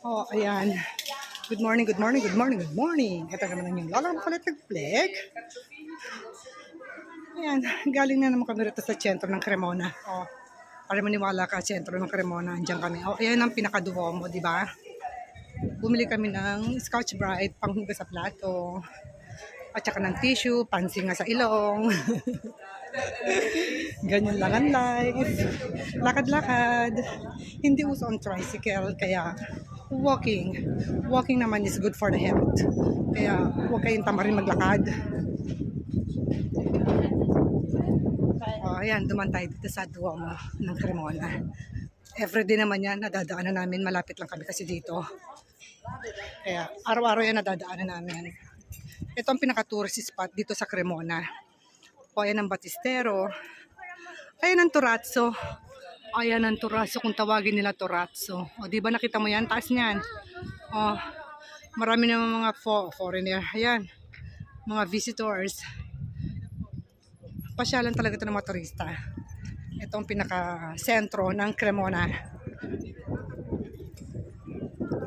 Oh, ayan. Good morning, good morning, good morning, good morning. Ito naman yung Lola Makulit Nag-Flag. Ayan, galing na naman kami rito sa sentro ng Cremona. Oh, para maniwala ka, sentro ng Cremona, andyan kami. Oh, ayan ang pinaka-duomo, di ba? Bumili kami ng Scotch Brite, panghugas sa plato. At saka ng tissue, pansin nga sa ilong. Ganyan lang ang life. Lakad-lakad. Hindi uso ang tricycle, kaya walking. Walking naman is good for the health. Kaya huwag kayong tamarin maglakad. Oh, ayan, duman tayo dito sa Duomo ng Cremona. Everyday naman yan, nadadaanan namin. Malapit lang kami kasi dito. Kaya araw-araw yan nadadaanan namin. Ito ang pinaka-tourist spot dito sa Cremona. O ayan ang Batistero. Ayan ang Turazzo. Ayan ang Turazzo kung tawagin nila Turazzo. O di ba nakita mo yan? Taas niyan. O marami naman mga fo- foreigner. Ayan. Mga visitors. Pasyalan talaga ito ng mga turista. Ito ang pinaka-sentro ng Cremona.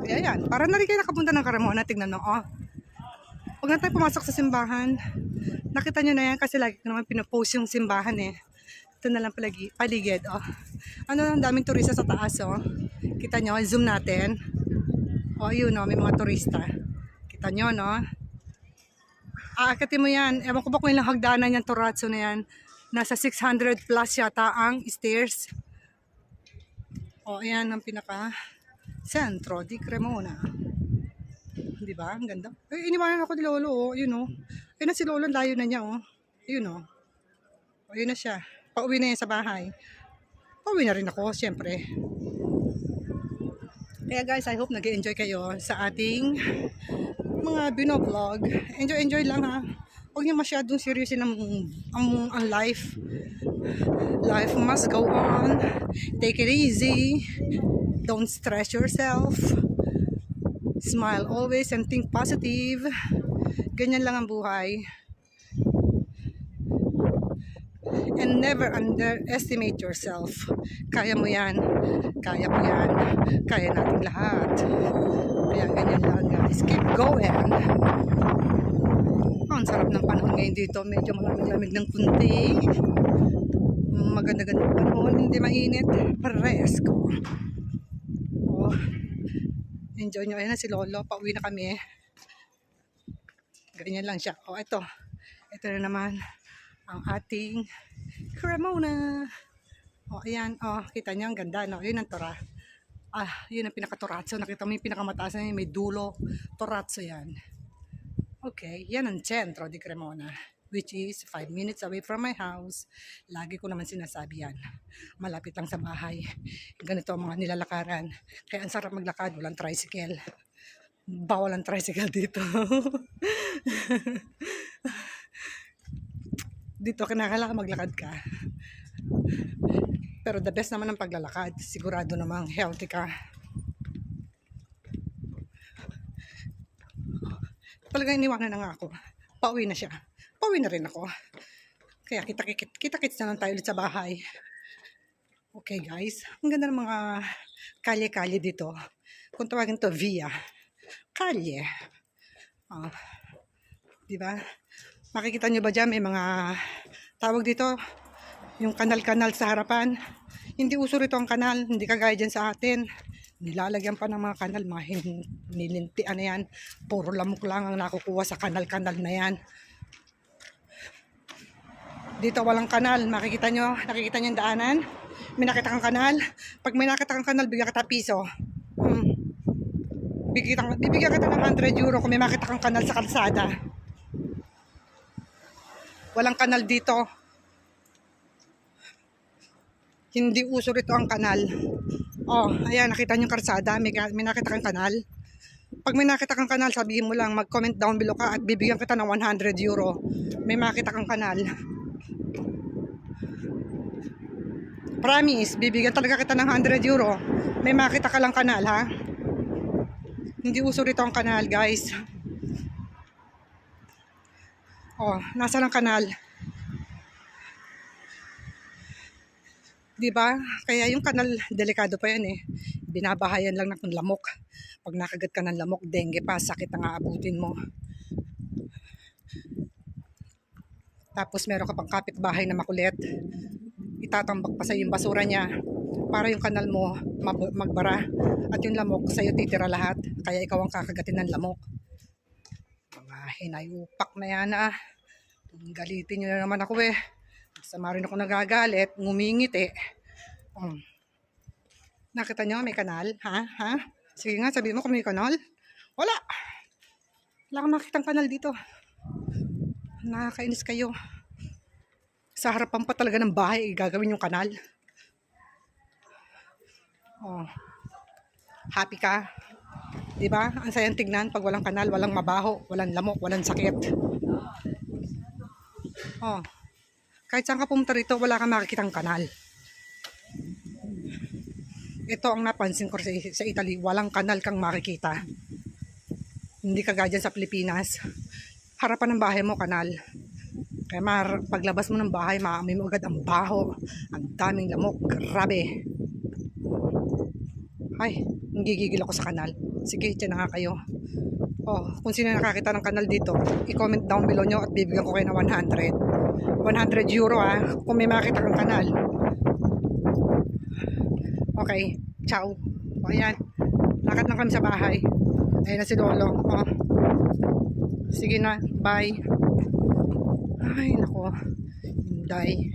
Kaya yan. Para na rin kayo nakapunta ng Cremona. Tingnan mo. Oh. Huwag na tayo pumasok sa simbahan. Nakita nyo na yan kasi lagi ko naman pinapost yung simbahan eh. Ito na lang palagi, paligid. Oh. Ano ang daming turista sa taas oh. Kita nyo, zoom natin. Oh, yun oh, may mga turista. Kita nyo no. Aakatin mo yan. Ewan ko ba kung ilang hagdanan yung Torazzo na yan. Nasa 600 plus yata ang stairs. O, oh, ayan ang pinaka sentro di Cremona. Di ba? Ang ganda. Eh, iniwanan ako ni Lolo, oh. Yun, oh. Ayun na si Lolo, layo na niya, oh. Ayun, oh. O, yun na siya. Pauwi na yan sa bahay. Pauwi na rin ako, syempre. Kaya guys, I hope nag enjoy kayo sa ating mga binoblog. Enjoy, enjoy lang ha. Huwag niyo masyadong seryosin ang, ang, ang life. Life must go on. Take it easy. Don't stress yourself. Smile always and think positive. Ganyan lang ang buhay. And never underestimate yourself. Kaya mo yan. Kaya mo yan. Kaya natin lahat. Kaya ganyan lang guys. Keep going. Oh, ang sarap ng panahon ngayon dito. Medyo malamig-lamig ng kunti. Maganda-ganda panahon. Hindi mainit. Presko. Oh. Enjoy nyo. Ayan na si Lolo. Pauwi na kami. Ganyan lang siya. Oh, ito. Ito na naman ang ating Cremona. Oh, ayan. Oh, kita niyo ang ganda, no? Yun ang tora. Ah, yun ang pinaka-torazzo. Nakita mo yung pinakamataas na yun, may dulo. Torazzo yan. Okay, yan ang centro di Cremona which is 5 minutes away from my house. Lagi ko naman sinasabi yan. Malapit lang sa bahay. Ganito ang mga nilalakaran. Kaya ang sarap maglakad, walang tricycle. Bawal ang tricycle dito. dito kinakailangan maglakad ka. Pero the best naman ang paglalakad. Sigurado namang healthy ka. Talaga iniwanan na nga ako. Pauwi na siya. Pauwi na rin ako. Kaya kita-kits kita, kita na lang tayo ulit sa bahay. Okay guys. Ang ganda ng mga kalye-kalye dito. Kung tawagin to via. Kalye. Ah, di ba? Makikita nyo ba dyan may mga tawag dito yung kanal-kanal sa harapan. Hindi uso rito ang kanal, hindi kagaya dyan sa atin. Nilalagyan pa ng mga kanal, mga hin- nilintian yan. Puro lamok lang ang nakukuha sa kanal-kanal na yan. Dito walang kanal, makikita nyo, nakikita nyo yung daanan. May nakita kang kanal. Pag may nakita kang kanal, bigyan kita piso. Hmm. Bibigyan, bibigyan kita ng 100 euro kung may makita kang kanal sa kalsada. Walang kanal dito. Hindi uso rito ang kanal. Oh, ayan, nakita niyo karsada, may, may nakita kang kanal. Pag may nakita kang kanal, sabihin mo lang, mag-comment down below ka at bibigyan kita ng 100 euro. May makita kang kanal. Promise, bibigyan talaga kita ng 100 euro. May makita ka lang kanal, ha? Hindi uso rito ang kanal, guys. Oh, nasa lang kanal. 'Di ba? Kaya yung kanal delikado pa yan eh. binabahayan lang ng lamok. Pag nakagat ka ng lamok, dengue pa, sakit ang aabutin mo. Tapos meron ka pang kapitbahay na makulit. Itatambak pa sa yung basura niya para yung kanal mo magbara at yung lamok sa'yo titira lahat. Kaya ikaw ang kakagatin ng lamok. Mga hinayupak na yan ah. Galitin nyo na naman ako eh. Sama rin ako nagagalit, ngumingit eh. Um. Nakita nyo may kanal? Ha? Ha? Sige nga, sabihin mo kung may kanal. Wala. Wala kang makitang kanal dito. Nakakainis kayo. Sa harapan pa talaga ng bahay, gagawin yung kanal. Oh. Happy ka? 'Di ba? Ang sayang tignan pag walang kanal, walang mabaho, walang lamok, walang sakit. Oh. Kahit saan ka pumunta rito, wala kang makikitang kanal. Ito ang napansin ko sa, sa Italy, walang kanal kang makikita. Hindi kagaya dyan sa Pilipinas. Harapan ng bahay mo, kanal. Kaya mar, paglabas mo ng bahay, maamoy mo agad ang baho. Ang daming lamok. Grabe. Ay, nagigigil ako sa kanal. Sige, dyan na nga kayo. Oh, kung sino nakakita ng kanal dito, i-comment down below nyo at bibigyan ko kayo ng 100. 100 euro ah, kung may makita kang kanal. Okay, ciao. O ayan, lakad lang kami sa bahay. Ayan na si Lolo. Oh. Sige na, bye. Ay, nako. Hinday.